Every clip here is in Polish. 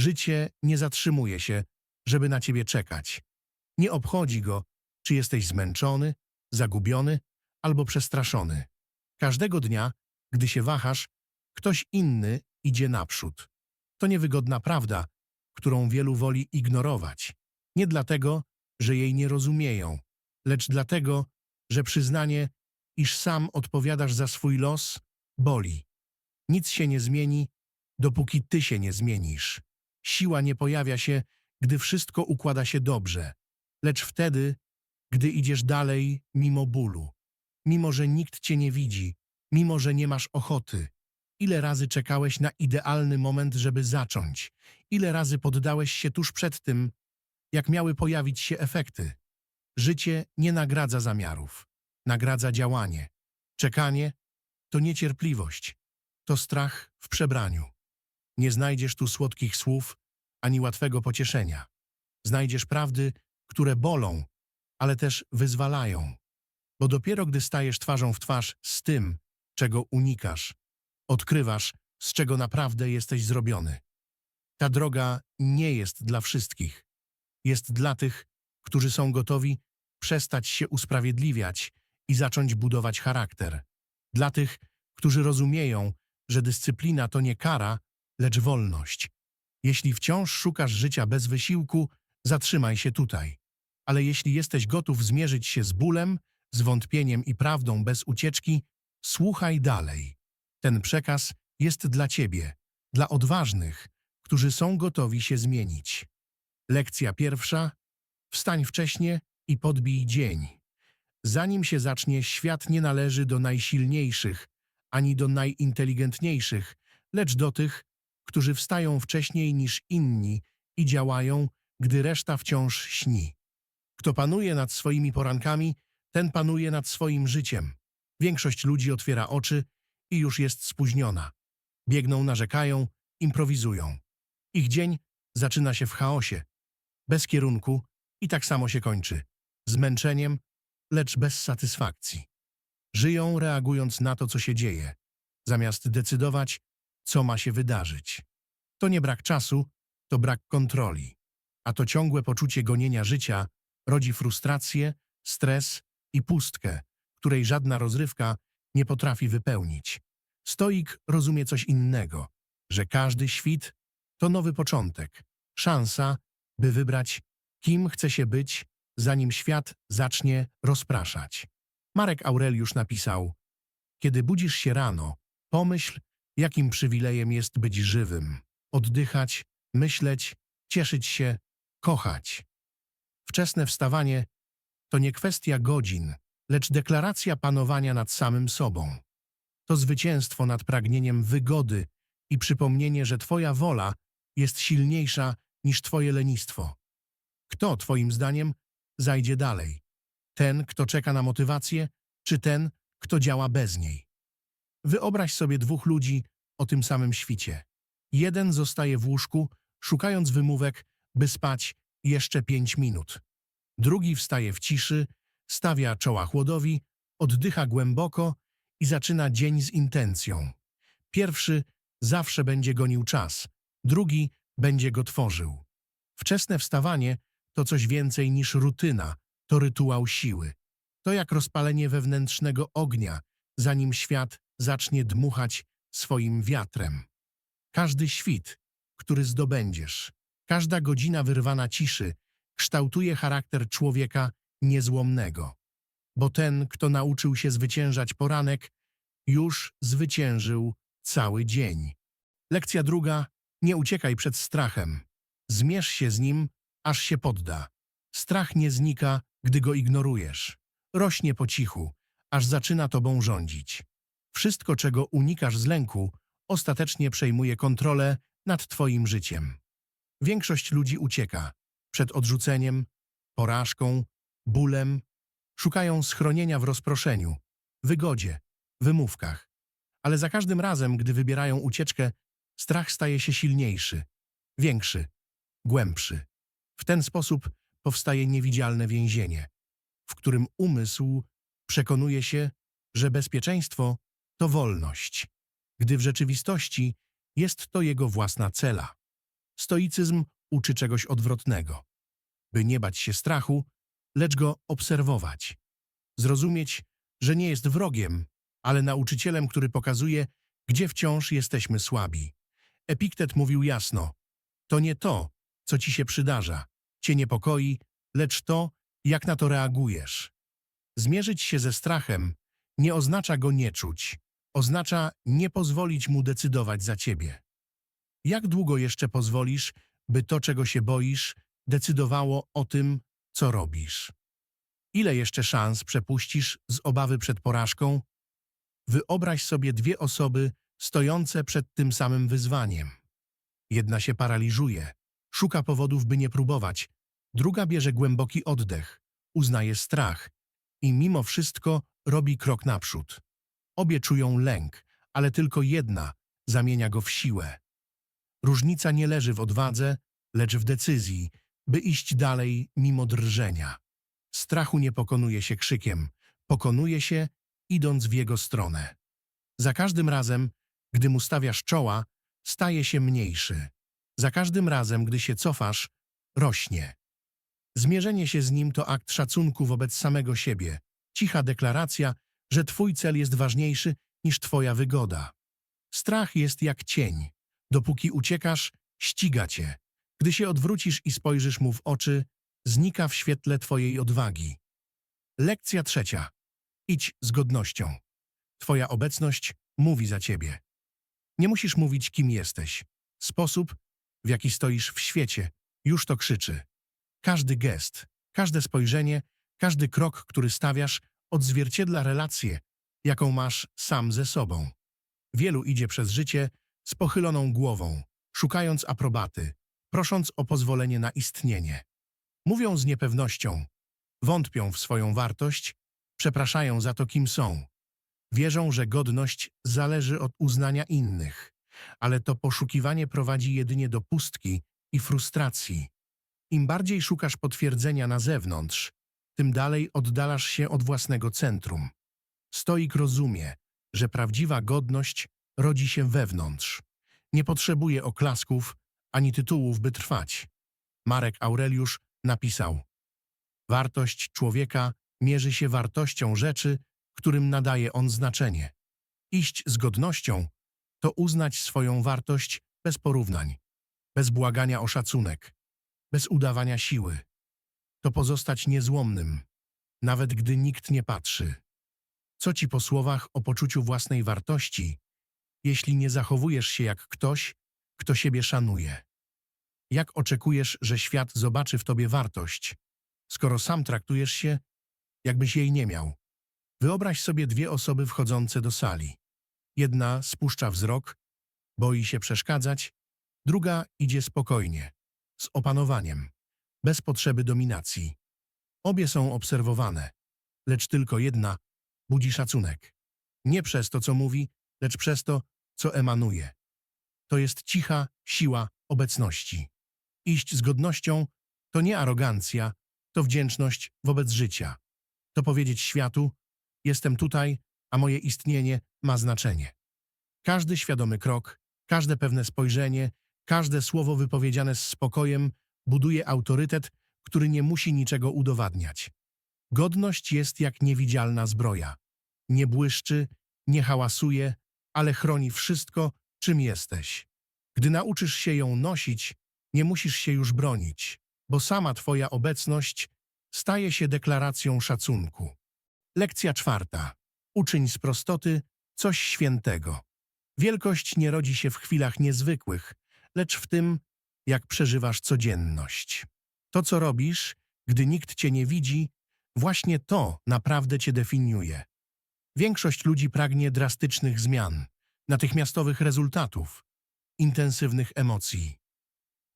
Życie nie zatrzymuje się, żeby na ciebie czekać. Nie obchodzi go, czy jesteś zmęczony, zagubiony albo przestraszony. Każdego dnia, gdy się wahasz, ktoś inny idzie naprzód. To niewygodna prawda, którą wielu woli ignorować. Nie dlatego, że jej nie rozumieją, lecz dlatego, że przyznanie, iż sam odpowiadasz za swój los, boli. Nic się nie zmieni, dopóki ty się nie zmienisz. Siła nie pojawia się, gdy wszystko układa się dobrze, lecz wtedy, gdy idziesz dalej mimo bólu, mimo że nikt cię nie widzi, mimo że nie masz ochoty. Ile razy czekałeś na idealny moment, żeby zacząć? Ile razy poddałeś się tuż przed tym, jak miały pojawić się efekty? Życie nie nagradza zamiarów, nagradza działanie. Czekanie to niecierpliwość, to strach w przebraniu. Nie znajdziesz tu słodkich słów ani łatwego pocieszenia. Znajdziesz prawdy, które bolą, ale też wyzwalają. Bo dopiero gdy stajesz twarzą w twarz z tym, czego unikasz, odkrywasz, z czego naprawdę jesteś zrobiony. Ta droga nie jest dla wszystkich. Jest dla tych, którzy są gotowi przestać się usprawiedliwiać i zacząć budować charakter. Dla tych, którzy rozumieją, że dyscyplina to nie kara, lecz wolność. Jeśli wciąż szukasz życia bez wysiłku, zatrzymaj się tutaj. Ale jeśli jesteś gotów zmierzyć się z bólem, z wątpieniem i prawdą bez ucieczki, słuchaj dalej. Ten przekaz jest dla ciebie, dla odważnych, którzy są gotowi się zmienić. Lekcja pierwsza. Wstań wcześnie i podbij dzień. Zanim się zacznie, świat nie należy do najsilniejszych, ani do najinteligentniejszych, lecz do tych, którzy wstają wcześniej niż inni i działają, gdy reszta wciąż śni. Kto panuje nad swoimi porankami, ten panuje nad swoim życiem. Większość ludzi otwiera oczy i już jest spóźniona. Biegną, narzekają, improwizują. Ich dzień zaczyna się w chaosie, bez kierunku i tak samo się kończy. Zmęczeniem, lecz bez satysfakcji. Żyją reagując na to, co się dzieje, zamiast decydować, co ma się wydarzyć. To nie brak czasu, to brak kontroli. A to ciągłe poczucie gonienia życia rodzi frustrację, stres i pustkę, której żadna rozrywka nie potrafi wypełnić. Stoik rozumie coś innego, że każdy świt to nowy początek, szansa, by wybrać, kim chce się być, zanim świat zacznie rozpraszać. Marek Aureliusz napisał: Kiedy budzisz się rano, pomyśl, jakim przywilejem jest być żywym, oddychać, myśleć, cieszyć się, kochać. Wczesne wstawanie to nie kwestia godzin, lecz deklaracja panowania nad samym sobą. To zwycięstwo nad pragnieniem wygody i przypomnienie, że Twoja wola jest silniejsza niż Twoje lenistwo. Kto, Twoim zdaniem, zajdzie dalej? Ten, kto czeka na motywację, czy ten, kto działa bez niej? Wyobraź sobie dwóch ludzi o tym samym świcie. Jeden zostaje w łóżku, szukając wymówek, by spać jeszcze pięć minut. Drugi wstaje w ciszy, stawia czoła chłodowi, oddycha głęboko i zaczyna dzień z intencją. Pierwszy zawsze będzie gonił czas, drugi będzie go tworzył. Wczesne wstawanie to coś więcej niż rutyna, to rytuał siły. To jak rozpalenie wewnętrznego ognia, zanim świat zacznie dmuchać swoim wiatrem. Każdy świt, który zdobędziesz, każda godzina wyrwana ciszy, kształtuje charakter człowieka niezłomnego. Bo ten, kto nauczył się zwyciężać poranek, już zwyciężył cały dzień. Lekcja druga. Nie uciekaj przed strachem. Zmierz się z nim, aż się podda. Strach nie znika, gdy go ignorujesz. Rośnie po cichu, aż zaczyna tobą rządzić. Wszystko, czego unikasz z lęku, ostatecznie przejmuje kontrolę nad twoim życiem. Większość ludzi ucieka przed odrzuceniem, porażką, bólem, szukają schronienia w rozproszeniu, wygodzie, wymówkach. Ale za każdym razem, gdy wybierają ucieczkę, strach staje się silniejszy, większy, głębszy. W ten sposób powstaje niewidzialne więzienie, w którym umysł przekonuje się, że bezpieczeństwo to wolność, gdy w rzeczywistości jest to jego własna cela. Stoicyzm uczy czegoś odwrotnego. By nie bać się strachu, lecz go obserwować. Zrozumieć, że nie jest wrogiem, ale nauczycielem, który pokazuje, gdzie wciąż jesteśmy słabi. Epiktet mówił jasno, to nie to, co ci się przydarza, cię niepokoi, lecz to, jak na to reagujesz. Zmierzyć się ze strachem nie oznacza go nie czuć, oznacza nie pozwolić mu decydować za ciebie. Jak długo jeszcze pozwolisz, by to, czego się boisz, decydowało o tym, co robisz? Ile jeszcze szans przepuścisz z obawy przed porażką? Wyobraź sobie dwie osoby stojące przed tym samym wyzwaniem. Jedna się paraliżuje, szuka powodów, by nie próbować, druga bierze głęboki oddech, uznaje strach i mimo wszystko robi krok naprzód. Obie czują lęk, ale tylko jedna zamienia go w siłę. Różnica nie leży w odwadze, lecz w decyzji, by iść dalej mimo drżenia. Strachu nie pokonuje się krzykiem, pokonuje się, idąc w jego stronę. Za każdym razem, gdy mu stawiasz czoła, staje się mniejszy. Za każdym razem, gdy się cofasz, rośnie. Zmierzenie się z nim to akt szacunku wobec samego siebie, cicha deklaracja, że twój cel jest ważniejszy niż twoja wygoda. Strach jest jak cień. Dopóki uciekasz, ściga cię. Gdy się odwrócisz i spojrzysz mu w oczy, znika w świetle twojej odwagi. Lekcja trzecia. Idź z godnością. Twoja obecność mówi za ciebie. Nie musisz mówić, kim jesteś. Sposób, w jaki stoisz w świecie, już to krzyczy. Każdy gest, każde spojrzenie, każdy krok, który stawiasz, odzwierciedla relację, jaką masz sam ze sobą. Wielu idzie przez życie z pochyloną głową, szukając aprobaty, prosząc o pozwolenie na istnienie. Mówią z niepewnością, wątpią w swoją wartość, przepraszają za to, kim są. Wierzą, że godność zależy od uznania innych, ale to poszukiwanie prowadzi jedynie do pustki i frustracji. Im bardziej szukasz potwierdzenia na zewnątrz, tym dalej oddalasz się od własnego centrum. Stoik rozumie, że prawdziwa godność rodzi się wewnątrz. Nie potrzebuje oklasków ani tytułów, by trwać. Marek Aureliusz napisał Wartość człowieka mierzy się wartością rzeczy, którym nadaje on znaczenie. Iść z godnością to uznać swoją wartość bez porównań, bez błagania o szacunek, bez udawania siły. To pozostać niezłomnym, nawet gdy nikt nie patrzy. Co ci po słowach o poczuciu własnej wartości, jeśli nie zachowujesz się jak ktoś, kto siebie szanuje? Jak oczekujesz, że świat zobaczy w tobie wartość, skoro sam traktujesz się, jakbyś jej nie miał? Wyobraź sobie dwie osoby wchodzące do sali. Jedna spuszcza wzrok, boi się przeszkadzać, druga idzie spokojnie, z opanowaniem, bez potrzeby dominacji. Obie są obserwowane, lecz tylko jedna budzi szacunek. Nie przez to, co mówi, lecz przez to, co emanuje. To jest cicha siła obecności. Iść z godnością to nie arogancja, to wdzięczność wobec życia. To powiedzieć światu, jestem tutaj, a moje istnienie ma znaczenie. Każdy świadomy krok, każde pewne spojrzenie, każde słowo wypowiedziane z spokojem buduje autorytet, który nie musi niczego udowadniać. Godność jest jak niewidzialna zbroja. Nie błyszczy, nie hałasuje, ale chroni wszystko, czym jesteś. Gdy nauczysz się ją nosić, nie musisz się już bronić, bo sama Twoja obecność staje się deklaracją szacunku. Lekcja czwarta. Uczyń z prostoty coś świętego. Wielkość nie rodzi się w chwilach niezwykłych, lecz w tym, jak przeżywasz codzienność. To, co robisz, gdy nikt cię nie widzi, właśnie to naprawdę cię definiuje. Większość ludzi pragnie drastycznych zmian, natychmiastowych rezultatów, intensywnych emocji.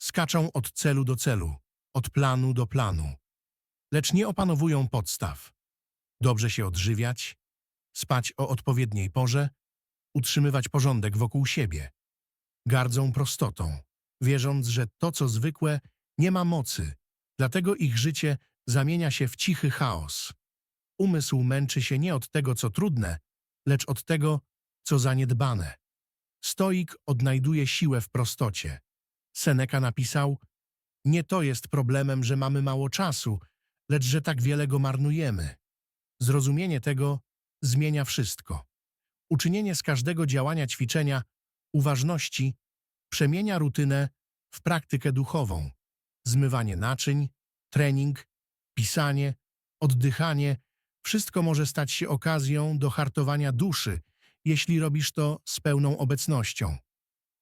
Skaczą od celu do celu, od planu do planu, lecz nie opanowują podstaw. Dobrze się odżywiać, spać o odpowiedniej porze, utrzymywać porządek wokół siebie. Gardzą prostotą, wierząc, że to, co zwykłe, nie ma mocy, dlatego ich życie zamienia się w cichy chaos. Umysł męczy się nie od tego, co trudne, lecz od tego, co zaniedbane. Stoik odnajduje siłę w prostocie. Seneca napisał: Nie to jest problemem, że mamy mało czasu, lecz że tak wiele go marnujemy. Zrozumienie tego zmienia wszystko. Uczynienie z każdego działania ćwiczenia uważności przemienia rutynę w praktykę duchową. Zmywanie naczyń, trening, pisanie, oddychanie wszystko może stać się okazją do hartowania duszy, jeśli robisz to z pełną obecnością.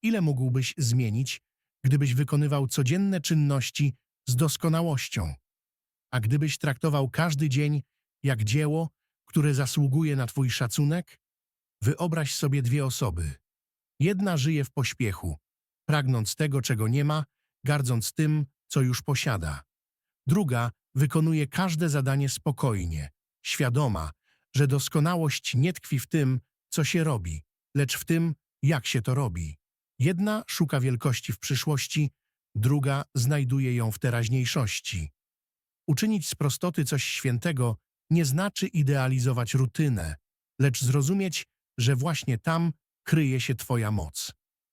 Ile mógłbyś zmienić, gdybyś wykonywał codzienne czynności z doskonałością? A gdybyś traktował każdy dzień jak dzieło, które zasługuje na twój szacunek? Wyobraź sobie dwie osoby. Jedna żyje w pośpiechu, pragnąc tego, czego nie ma, gardząc tym, co już posiada. Druga wykonuje każde zadanie spokojnie, świadoma, że doskonałość nie tkwi w tym, co się robi, lecz w tym, jak się to robi. Jedna szuka wielkości w przyszłości, druga znajduje ją w teraźniejszości. Uczynić z prostoty coś świętego nie znaczy idealizować rutynę, lecz zrozumieć, że właśnie tam kryje się Twoja moc.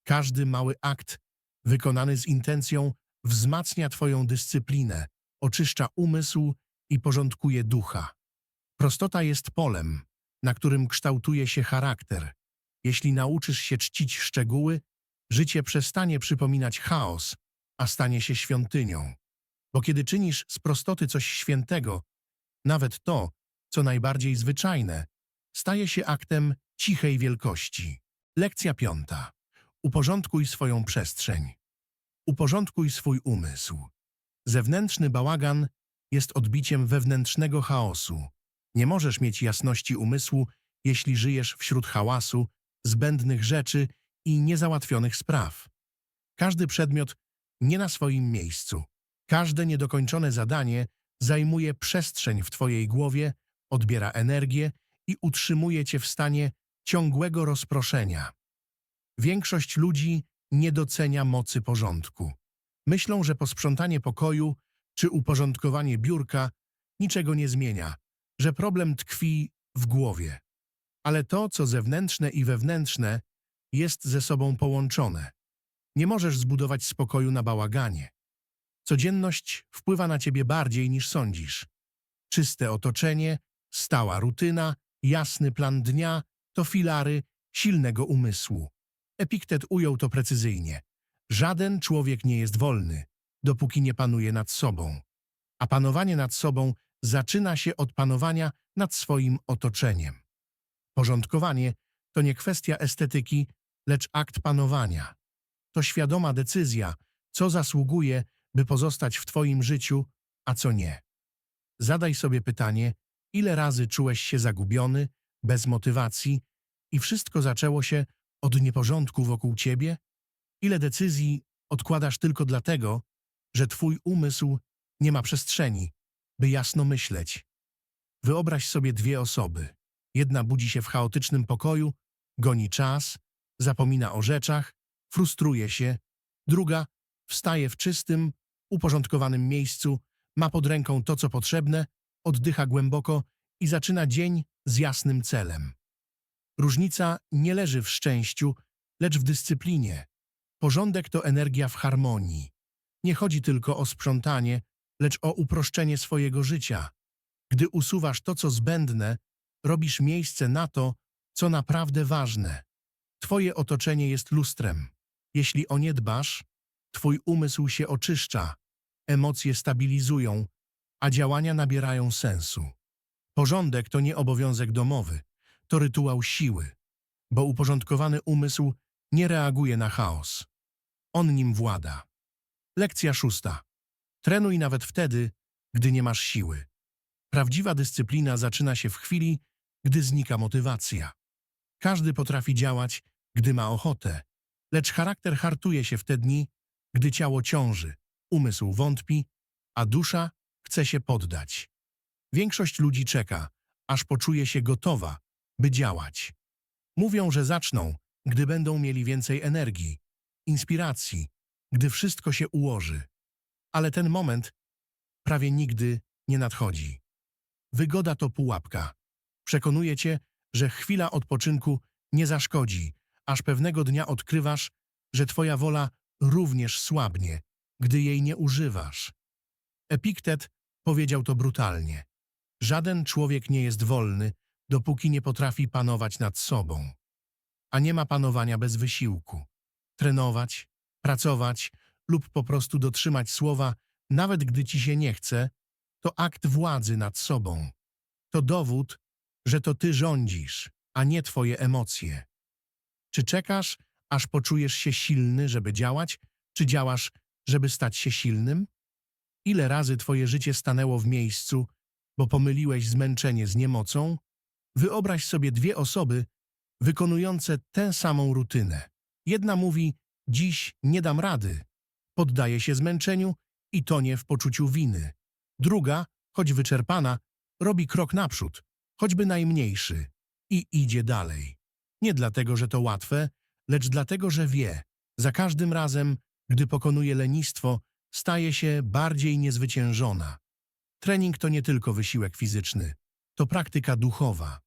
Każdy mały akt, wykonany z intencją, wzmacnia Twoją dyscyplinę, oczyszcza umysł i porządkuje ducha. Prostota jest polem, na którym kształtuje się charakter. Jeśli nauczysz się czcić szczegóły, życie przestanie przypominać chaos, a stanie się świątynią. Bo kiedy czynisz z prostoty coś świętego, nawet to, co najbardziej zwyczajne, staje się aktem cichej wielkości. Lekcja piąta. Uporządkuj swoją przestrzeń. Uporządkuj swój umysł. Zewnętrzny bałagan jest odbiciem wewnętrznego chaosu. Nie możesz mieć jasności umysłu, jeśli żyjesz wśród hałasu, zbędnych rzeczy i niezałatwionych spraw. Każdy przedmiot nie na swoim miejscu. Każde niedokończone zadanie zajmuje przestrzeń w Twojej głowie, odbiera energię i utrzymuje Cię w stanie ciągłego rozproszenia. Większość ludzi nie docenia mocy porządku. Myślą, że posprzątanie pokoju czy uporządkowanie biurka niczego nie zmienia, że problem tkwi w głowie. Ale to, co zewnętrzne i wewnętrzne, jest ze sobą połączone. Nie możesz zbudować spokoju na bałaganie. Codzienność wpływa na ciebie bardziej niż sądzisz. Czyste otoczenie, stała rutyna, jasny plan dnia to filary silnego umysłu. Epiktet ujął to precyzyjnie. Żaden człowiek nie jest wolny, dopóki nie panuje nad sobą. A panowanie nad sobą zaczyna się od panowania nad swoim otoczeniem. Porządkowanie to nie kwestia estetyki, lecz akt panowania. To świadoma decyzja, co zasługuje, by pozostać w Twoim życiu, a co nie. Zadaj sobie pytanie, ile razy czułeś się zagubiony, bez motywacji i wszystko zaczęło się od nieporządku wokół Ciebie? Ile decyzji odkładasz tylko dlatego, że Twój umysł nie ma przestrzeni, by jasno myśleć? Wyobraź sobie dwie osoby. Jedna budzi się w chaotycznym pokoju, goni czas, zapomina o rzeczach, frustruje się. Druga wstaje w czystym, uporządkowanym miejscu, ma pod ręką to, co potrzebne, oddycha głęboko i zaczyna dzień z jasnym celem. Różnica nie leży w szczęściu, lecz w dyscyplinie. Porządek to energia w harmonii. Nie chodzi tylko o sprzątanie, lecz o uproszczenie swojego życia. Gdy usuwasz to, co zbędne, robisz miejsce na to, co naprawdę ważne. Twoje otoczenie jest lustrem. Jeśli o nie dbasz, twój umysł się oczyszcza, emocje stabilizują, a działania nabierają sensu. Porządek to nie obowiązek domowy, to rytuał siły, bo uporządkowany umysł nie reaguje na chaos. On nim włada. Lekcja szósta. Trenuj nawet wtedy, gdy nie masz siły. Prawdziwa dyscyplina zaczyna się w chwili, gdy znika motywacja. Każdy potrafi działać, gdy ma ochotę, lecz charakter hartuje się w te dni, gdy ciało ciąży, umysł wątpi, a dusza chce się poddać. Większość ludzi czeka, aż poczuje się gotowa, by działać. Mówią, że zaczną, gdy będą mieli więcej energii, inspiracji, gdy wszystko się ułoży. Ale ten moment prawie nigdy nie nadchodzi. Wygoda to pułapka. Przekonuje cię, że chwila odpoczynku nie zaszkodzi, aż pewnego dnia odkrywasz, że twoja wola również słabnie, gdy jej nie używasz. Epiktet powiedział to brutalnie. Żaden człowiek nie jest wolny, dopóki nie potrafi panować nad sobą. A nie ma panowania bez wysiłku. Trenować, pracować lub po prostu dotrzymać słowa, nawet gdy ci się nie chce, to akt władzy nad sobą. To dowód, że to ty rządzisz, a nie twoje emocje. Czy czekasz, aż poczujesz się silny, żeby działać, czy działasz, żeby stać się silnym? Ile razy twoje życie stanęło w miejscu, bo pomyliłeś zmęczenie z niemocą? Wyobraź sobie dwie osoby wykonujące tę samą rutynę. Jedna mówi, dziś nie dam rady, poddaje się zmęczeniu i tonie w poczuciu winy. Druga, choć wyczerpana, robi krok naprzód, choćby najmniejszy, i idzie dalej. Nie dlatego, że to łatwe, lecz dlatego, że wie, za każdym razem, gdy pokonuje lenistwo, staje się bardziej niezwyciężona. Trening to nie tylko wysiłek fizyczny, to praktyka duchowa.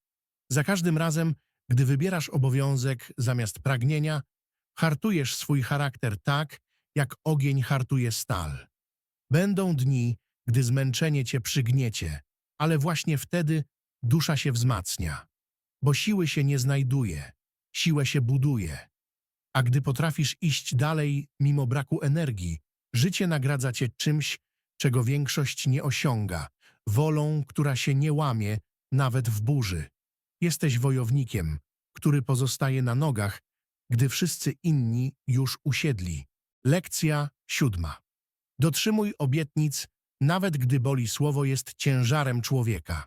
Za każdym razem, gdy wybierasz obowiązek zamiast pragnienia, hartujesz swój charakter tak, jak ogień hartuje stal. Będą dni, gdy zmęczenie cię przygniecie, ale właśnie wtedy dusza się wzmacnia, bo siły się nie znajduje, siłę się buduje. A gdy potrafisz iść dalej mimo braku energii, życie nagradza cię czymś, czego większość nie osiąga, wolą, która się nie łamie, nawet w burzy. Jesteś wojownikiem, który pozostaje na nogach, gdy wszyscy inni już usiedli. Lekcja siódma. Dotrzymuj obietnic, nawet gdy boli słowo jest ciężarem człowieka.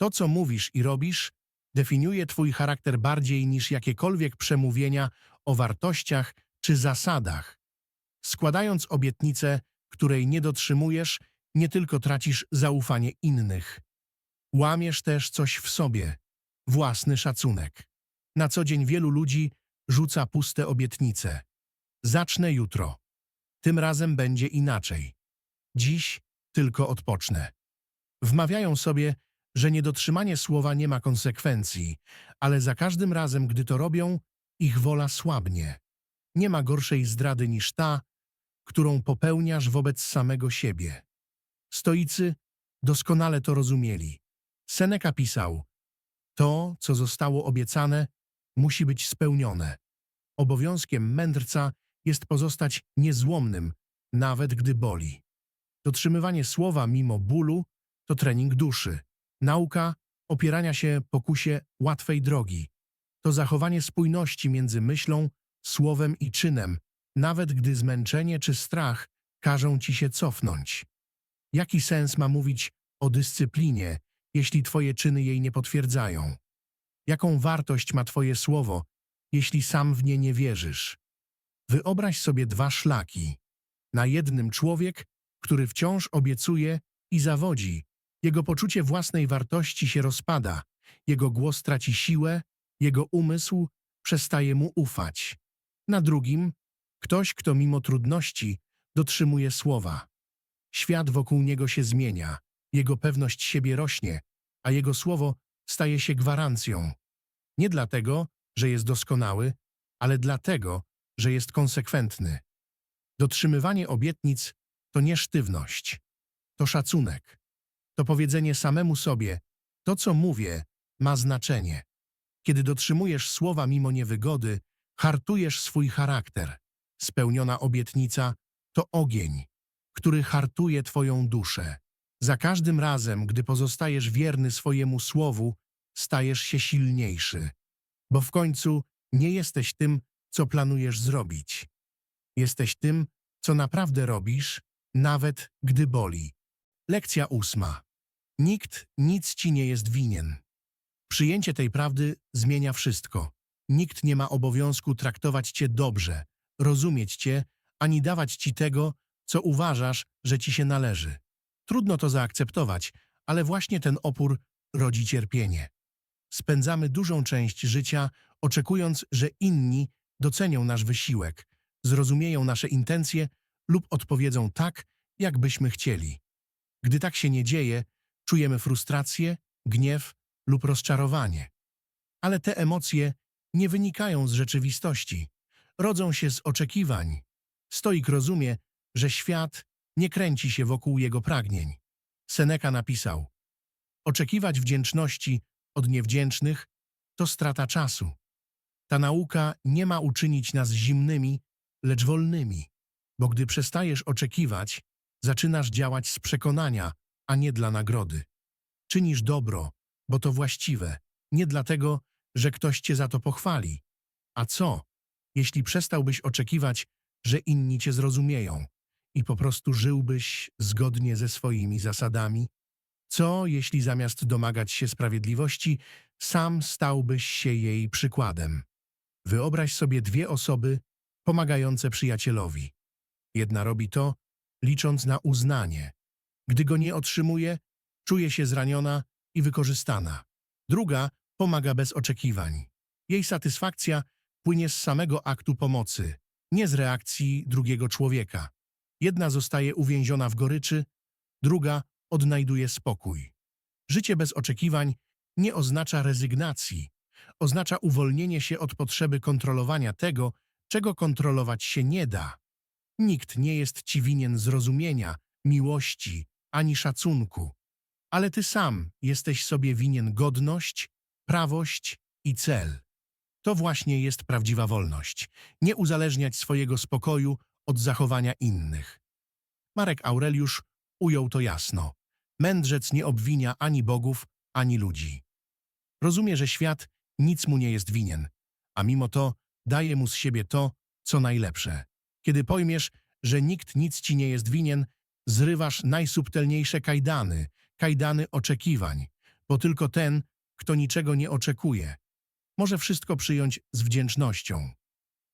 To, co mówisz i robisz, definiuje twój charakter bardziej niż jakiekolwiek przemówienia o wartościach czy zasadach. Składając obietnicę, której nie dotrzymujesz, nie tylko tracisz zaufanie innych. Łamiesz też coś w sobie, własny szacunek. Na co dzień wielu ludzi rzuca puste obietnice. Zacznę jutro. Tym razem będzie inaczej. Dziś tylko odpocznę. Wmawiają sobie, że niedotrzymanie słowa nie ma konsekwencji, ale za każdym razem, gdy to robią, ich wola słabnie. Nie ma gorszej zdrady niż ta, którą popełniasz wobec samego siebie. Stoicy doskonale to rozumieli. Seneca pisał, to, co zostało obiecane, musi być spełnione. Obowiązkiem mędrca jest pozostać niezłomnym, nawet gdy boli. Dotrzymywanie słowa mimo bólu to trening duszy. Nauka opierania się pokusie łatwej drogi. To zachowanie spójności między myślą, słowem i czynem, nawet gdy zmęczenie czy strach każą ci się cofnąć. Jaki sens ma mówić o dyscyplinie, jeśli twoje czyny jej nie potwierdzają? Jaką wartość ma twoje słowo, jeśli sam w nie nie wierzysz? Wyobraź sobie dwa szlaki. Na jednym człowiek, który wciąż obiecuje i zawodzi. Jego poczucie własnej wartości się rozpada, jego głos traci siłę, jego umysł przestaje mu ufać. Na drugim ktoś, kto mimo trudności dotrzymuje słowa. Świat wokół niego się zmienia, jego pewność siebie rośnie, a jego słowo staje się gwarancją. Nie dlatego, że jest doskonały, ale dlatego, że jest konsekwentny. Dotrzymywanie obietnic to nie sztywność, to szacunek. To powiedzenie samemu sobie, to co mówię, ma znaczenie. Kiedy dotrzymujesz słowa mimo niewygody, hartujesz swój charakter. Spełniona obietnica to ogień, który hartuje twoją duszę. Za każdym razem, gdy pozostajesz wierny swojemu słowu, stajesz się silniejszy, bo w końcu nie jesteś tym, co planujesz zrobić. Jesteś tym, co naprawdę robisz, nawet gdy boli. Lekcja ósma. Nikt nic ci nie jest winien. Przyjęcie tej prawdy zmienia wszystko. Nikt nie ma obowiązku traktować cię dobrze, rozumieć cię, ani dawać ci tego, co uważasz, że ci się należy. Trudno to zaakceptować, ale właśnie ten opór rodzi cierpienie. Spędzamy dużą część życia oczekując, że inni docenią nasz wysiłek, zrozumieją nasze intencje lub odpowiedzą tak, jak byśmy chcieli. Gdy tak się nie dzieje, czujemy frustrację, gniew lub rozczarowanie. Ale te emocje nie wynikają z rzeczywistości, rodzą się z oczekiwań. Stoik rozumie, że świat nie kręci się wokół jego pragnień. Seneca napisał: Oczekiwać wdzięczności od niewdzięcznych to strata czasu. Ta nauka nie ma uczynić nas zimnymi, lecz wolnymi, bo gdy przestajesz oczekiwać, zaczynasz działać z przekonania, a nie dla nagrody. Czynisz dobro, bo to właściwe, nie dlatego, że ktoś cię za to pochwali. A co, jeśli przestałbyś oczekiwać, że inni cię zrozumieją i po prostu żyłbyś zgodnie ze swoimi zasadami? Co, jeśli zamiast domagać się sprawiedliwości, sam stałbyś się jej przykładem? Wyobraź sobie dwie osoby pomagające przyjacielowi. Jedna robi to, licząc na uznanie. Gdy go nie otrzymuje, czuje się zraniona i wykorzystana. Druga pomaga bez oczekiwań. Jej satysfakcja płynie z samego aktu pomocy, nie z reakcji drugiego człowieka. Jedna zostaje uwięziona w goryczy, druga odnajduje spokój. Życie bez oczekiwań nie oznacza rezygnacji, oznacza uwolnienie się od potrzeby kontrolowania tego, czego kontrolować się nie da. Nikt nie jest ci winien zrozumienia, miłości ani szacunku, ale ty sam jesteś sobie winien godność, prawość i cel. To właśnie jest prawdziwa wolność. Nie uzależniać swojego spokoju od zachowania innych. Marek Aureliusz ujął to jasno. Mędrzec nie obwinia ani bogów, ani ludzi. Rozumie, że świat nic mu nie jest winien, a mimo to daje mu z siebie to, co najlepsze. Kiedy pojmiesz, że nikt nic ci nie jest winien, zrywasz najsubtelniejsze kajdany, kajdany oczekiwań, bo tylko ten, kto niczego nie oczekuje, może wszystko przyjąć z wdzięcznością.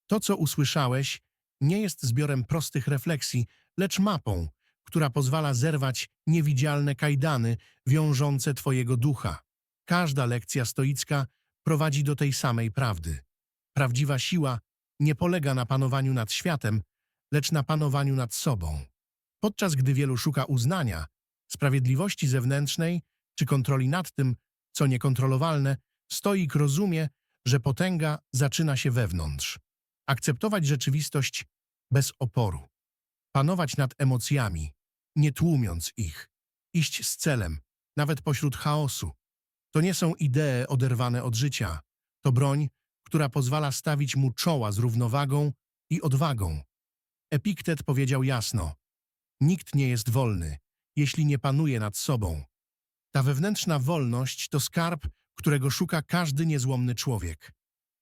To, co usłyszałeś, nie jest zbiorem prostych refleksji, lecz mapą, która pozwala zerwać niewidzialne kajdany wiążące twojego ducha. Każda lekcja stoicka prowadzi do tej samej prawdy. Prawdziwa siła nie polega na panowaniu nad światem, lecz na panowaniu nad sobą. Podczas gdy wielu szuka uznania, sprawiedliwości zewnętrznej czy kontroli nad tym, co niekontrolowalne, stoik rozumie, że potęga zaczyna się wewnątrz. Akceptować rzeczywistość bez oporu. Panować nad emocjami, nie tłumiąc ich. Iść z celem, nawet pośród chaosu. To nie są idee oderwane od życia. To broń, która pozwala stawić mu czoła z równowagą i odwagą. Epiktet powiedział jasno: Nikt nie jest wolny, jeśli nie panuje nad sobą. Ta wewnętrzna wolność to skarb, którego szuka każdy niezłomny człowiek.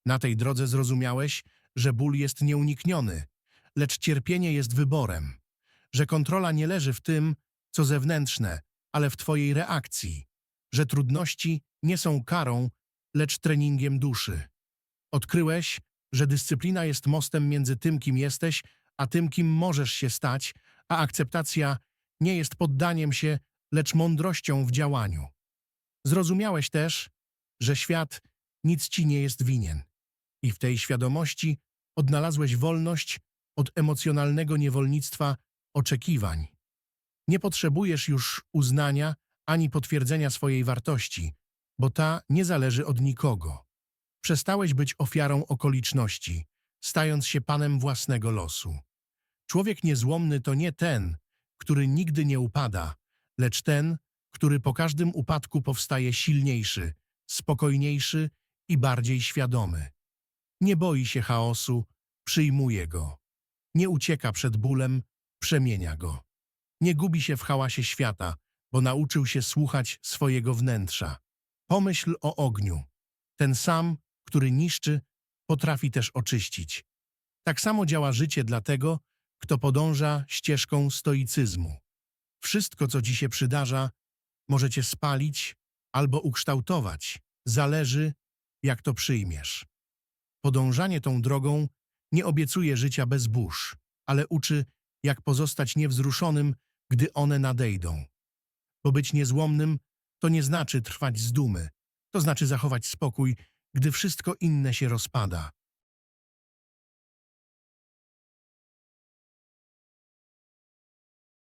Na tej drodze zrozumiałeś, że ból jest nieunikniony, lecz cierpienie jest wyborem, że kontrola nie leży w tym, co zewnętrzne, ale w twojej reakcji, że trudności nie są karą, lecz treningiem duszy. Odkryłeś, że dyscyplina jest mostem między tym, kim jesteś, a tym, kim możesz się stać, a akceptacja nie jest poddaniem się, lecz mądrością w działaniu. Zrozumiałeś też, że świat nic ci nie jest winien. I w tej świadomości odnalazłeś wolność od emocjonalnego niewolnictwa oczekiwań. Nie potrzebujesz już uznania ani potwierdzenia swojej wartości, bo ta nie zależy od nikogo. Przestałeś być ofiarą okoliczności, stając się panem własnego losu. Człowiek niezłomny to nie ten, który nigdy nie upada, lecz ten, który po każdym upadku powstaje silniejszy, spokojniejszy i bardziej świadomy. Nie boi się chaosu, przyjmuje go. Nie ucieka przed bólem, przemienia go. Nie gubi się w hałasie świata, bo nauczył się słuchać swojego wnętrza. Pomyśl o ogniu. Ten sam, który niszczy, potrafi też oczyścić. Tak samo działa życie dla tego, kto podąża ścieżką stoicyzmu. Wszystko, co ci się przydarza, możecie spalić albo ukształtować. Zależy, jak to przyjmiesz. Podążanie tą drogą nie obiecuje życia bez burz, ale uczy, jak pozostać niewzruszonym, gdy one nadejdą. Bo być niezłomnym to nie znaczy trwać z dumy, to znaczy zachować spokój, gdy wszystko inne się rozpada.